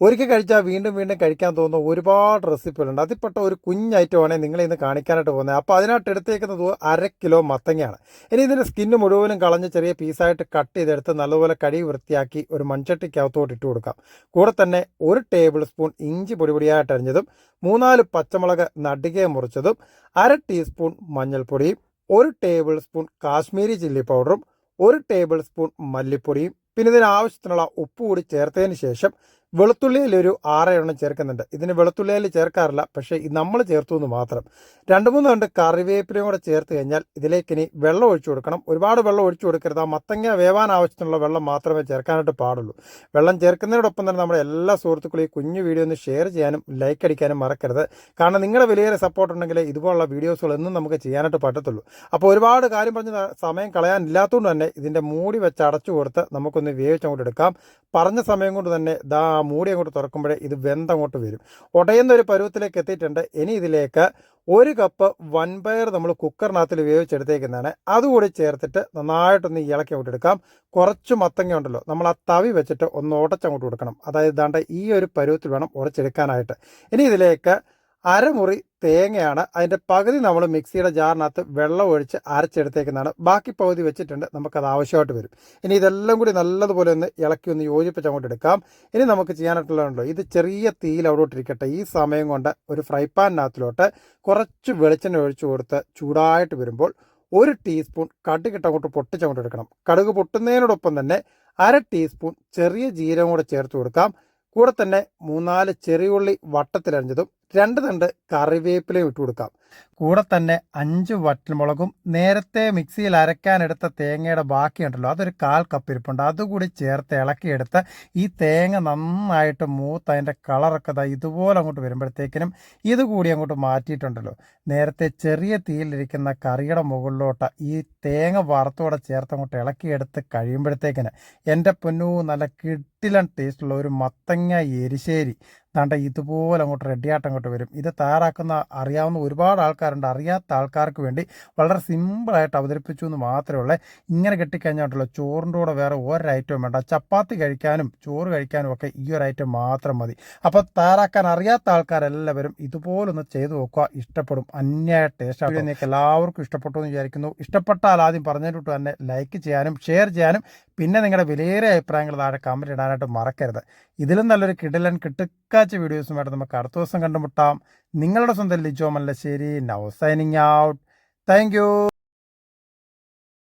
ഒരിക്കൽ കഴിച്ചാൽ വീണ്ടും വീണ്ടും കഴിക്കാൻ തോന്നുന്ന ഒരുപാട് റെസിപ്പികളുണ്ട് അതിൽപ്പെട്ട ഒരു കുഞ്ഞ് ഐറ്റമാണ് നിങ്ങളെ ഇന്ന് കാണിക്കാനായിട്ട് പോകുന്നത്. അപ്പോൾ അതിനായിട്ട് എടുത്തേക്കുന്നത് അര കിലോ മത്തങ്ങയാണ്. ഇനി ഇതിന്റെ സ്കിന്ന് മുഴുവനും കളഞ്ഞ് ചെറിയ പീസായിട്ട് കട്ട് ചെയ്തെടുത്ത് നല്ലപോലെ കഴുകി വൃത്തിയാക്കി ഒരു മൺചട്ടിക്കകത്തോട്ട് ഇട്ട് കൊടുക്കാം. കൂടെ തന്നെ ഒരു ടേബിൾ സ്പൂൺ ഇഞ്ചി പൊടിപൊടിയായിട്ട് അരിഞ്ഞതും മൂന്നാൽ പച്ചമുളക് നടികെ മുറിച്ചതും അര ടീസ്പൂൺ മഞ്ഞൾപ്പൊടിയും ഒരു ടേബിൾ സ്പൂൺ കാശ്മീരി ചില്ലി പൗഡറും ഒരു ടേബിൾ സ്പൂൺ മല്ലിപ്പൊടിയും പിന്നെ ഇതിന് ആവശ്യത്തിനുള്ള ഉപ്പ് കൂടി ചേർത്തതിന് ശേഷം വെളുത്തുള്ളിയിൽ ഒരു ആറ് എണ്ണം ചേർക്കുന്നുണ്ട്. ഇതിന് വെളുത്തുള്ളിയിൽ ചേർക്കാറില്ല പക്ഷേ നമ്മൾ ചേർത്തു എന്ന് മാത്രം. രണ്ട് മൂന്ന് കണ്ട് കറിവേപ്പിലയും കൂടെ ചേർത്ത് കഴിഞ്ഞാൽ ഇതിലേക്ക് ഇനി വെള്ളം ഒഴിച്ചു കൊടുക്കണം. ഒരുപാട് വെള്ളം ഒഴിച്ചു കൊടുക്കരുത്. ആ മത്തങ്ങ വേവാൻ ആവശ്യത്തിനുള്ള വെള്ളം മാത്രമേ ചേർക്കാനായിട്ട് പാടുള്ളൂ. വെള്ളം ചേർക്കുന്നതിനോടൊപ്പം തന്നെ നമ്മുടെ എല്ലാ സുഹൃത്തുക്കളും ഈ കുഞ്ഞു വീഡിയോ ഒന്ന് ഷെയർ ചെയ്യാനും ലൈക്ക് അടിക്കാനും മറക്കരുത്. കാരണം നിങ്ങളുടെ വലിയൊരു സപ്പോർട്ട് ഉണ്ടെങ്കിൽ ഇതുപോലുള്ള വീഡിയോസുകൾ എന്നും നമുക്ക് ചെയ്യാനായിട്ട് പറ്റത്തുള്ളൂ. അപ്പോൾ ഒരുപാട് കാര്യം പറഞ്ഞ് സമയം കളയാനില്ലാത്തതുകൊണ്ട് തന്നെ ഇതിന്റെ മൂടി വെച്ച് അടച്ചു കൊടുത്ത് നമുക്കൊന്ന് വേവിച്ചങ്ങോട്ട് എടുക്കാം. പറഞ്ഞ സമയം കൊണ്ട് തന്നെ ദാ മൂടി അങ്ങോട്ട് തുറക്കുമ്പോഴേ ഇത് വെന്തങ്ങോട്ട് വരും. ഉടയുന്ന ഒരു പരുവത്തിലേക്ക് എത്തിയിട്ടുണ്ട്. ഇനി ഇതിലേക്ക് ഒരു കപ്പ് വൻപയർ നമ്മൾ കുക്കറിനകത്തിൽ വേവിച്ചെടുത്തേക്കുന്നതാണ്. അതുകൂടി ചേർത്തിട്ട് നന്നായിട്ടൊന്ന് ഇളക്കി അങ്ങോട്ട് എടുക്കാം. കുറച്ച് മത്തങ്ങ ഉണ്ടല്ലോ നമ്മൾ ആ തവി വെച്ചിട്ട് ഒന്ന് ഉടച്ചങ്ങോട്ട് കൊടുക്കണം. അതായത് ദാണ്ട ഈ ഒരു പരുവത്തിൽ വേണം ഉടച്ചെടുക്കാനായിട്ട്. ഇനി ഇതിലേക്ക് അരമുറി തേങ്ങയാണ്. അതിന്റെ പകുതി നമ്മൾ മിക്സിയുടെ ജാറിനകത്ത് വെള്ളം ഒഴിച്ച് അരച്ചെടുത്തേക്കുന്നതാണ്. ബാക്കി പകുതി വെച്ചിട്ടുണ്ട്. നമുക്കത് ആവശ്യമായിട്ട് വരും. ഇനി ഇതെല്ലാം കൂടി നല്ലതുപോലെ ഒന്ന് ഇളക്കി ഒന്ന് യോജിപ്പിച്ച് അങ്ങോട്ട് എടുക്കാം. ഇനി നമുക്ക് ചെയ്യാനായിട്ടുള്ളതുണ്ടോ ഇത് ചെറിയ തീയിൽ അവിടോട്ടിരിക്കട്ടെ ഈ സമയം കൊണ്ട് ഒരു ഫ്രൈ പാനിനകത്തിലോട്ട് കുറച്ച് വെളിച്ചെണ്ണ ഒഴിച്ചു കൊടുത്ത് ചൂടായിട്ട് വരുമ്പോൾ ഒരു ടീസ്പൂൺ കടുകിട്ട് അങ്ങോട്ട് പൊട്ടിച്ചങ്ങോട്ട് എടുക്കണം. കടുക് പൊട്ടുന്നതിനോടൊപ്പം തന്നെ അര ടീസ്പൂൺ ചെറിയ ജീരകം കൂടെ ചേർത്ത് കൊടുക്കാം. കൂടെ തന്നെ മൂന്നാൽ ചെറിയുള്ളി വട്ടത്തിലരിഞ്ഞതും രണ്ട് തണ്ട് കറിവേപ്പിലയും ഇട്ട് കൊടുക്കാം കൂടെ തന്നെ അഞ്ച് വറ്റൽമുളകും നേരത്തെ മിക്സിയിൽ അരക്കാനെടുത്ത തേങ്ങയുടെ ബാക്കിയുണ്ടല്ലോ അതൊരു കാൽ കപ്പ് ഇരിപ്പുണ്ട്. അതുകൂടി ചേർത്ത് ഇളക്കിയെടുത്ത് ഈ തേങ്ങ നന്നായിട്ട് മൂത്ത് അതിന്റെ കളറൊക്കെ ഇതാ ഇതുപോലെ അങ്ങോട്ട് വരുമ്പോഴത്തേക്കിനും ഇതുകൂടി അങ്ങോട്ട് മാറ്റിയിട്ടുണ്ടല്ലോ. നേരത്തെ ചെറിയ തീയിലിരിക്കുന്ന കറിയുടെ മുകളിലോട്ട് ഈ തേങ്ങ വറുത്തോടെ ചേർത്ത് അങ്ങോട്ട് ഇളക്കിയെടുത്ത് കഴിയുമ്പോഴത്തേക്കിന് എന്റെ പൊന്നു നല്ല കിട്ടിലൻ ടേസ്റ്റുള്ള ഒരു മത്തങ്ങ എരിശ്ശേരി താണ്ട ഇതുപോലെ അങ്ങോട്ട് റെഡിയായിട്ട് അങ്ങോട്ട് വരും. ഇത് തയ്യാറാക്കുന്ന അറിയാവുന്ന ഒരുപാട് ആൾക്കാരുണ്ട്. അറിയാത്ത ആൾക്കാർക്ക് വേണ്ടി വളരെ സിമ്പിളായിട്ട് അവതരിപ്പിച്ചു എന്ന് മാത്രമേ ഉള്ളൂ. ഇങ്ങനെ കെട്ടിക്കഴിഞ്ഞാട്ടുള്ള ചോറിന്റെ കൂടെ വേറെ ഒരു ഐറ്റവും വേണ്ട. ചപ്പാത്തി കഴിക്കാനും ചോറ് കഴിക്കാനും ഒക്കെ ഈ ഒരു ഐറ്റം മാത്രം മതി. അപ്പോൾ തയ്യാറാക്കാൻ അറിയാത്ത ആൾക്കാരെല്ലാവരും ഇതുപോലൊന്ന് ചെയ്തു നോക്കുക. ഇഷ്ടപ്പെടും. അന്യായ ടേസ്റ്റ് നിങ്ങൾക്ക് എല്ലാവർക്കും ഇഷ്ടപ്പെട്ടു എന്ന് വിചാരിക്കുന്നു. ഇഷ്ടപ്പെട്ടാൽ ആദ്യം പറഞ്ഞിട്ട് തന്നെ ലൈക്ക് ചെയ്യാനും ഷെയർ ചെയ്യാനും പിന്നെ നിങ്ങളുടെ വിലയേറിയ അഭിപ്രായങ്ങൾ താഴെ കമന്റ് ഇടാനായിട്ട് മറക്കരുത്. ഇതിലും നല്ലൊരു കിടിലൻ കിട്ടുക്കാച്ച വീഡിയോസുമായിട്ട് നമുക്ക് അടുത്ത ദിവസം കണ്ടുമുട്ടാം. നിങ്ങളുടെ സ്വന്തം Lijo Mallassery. Now signing out thank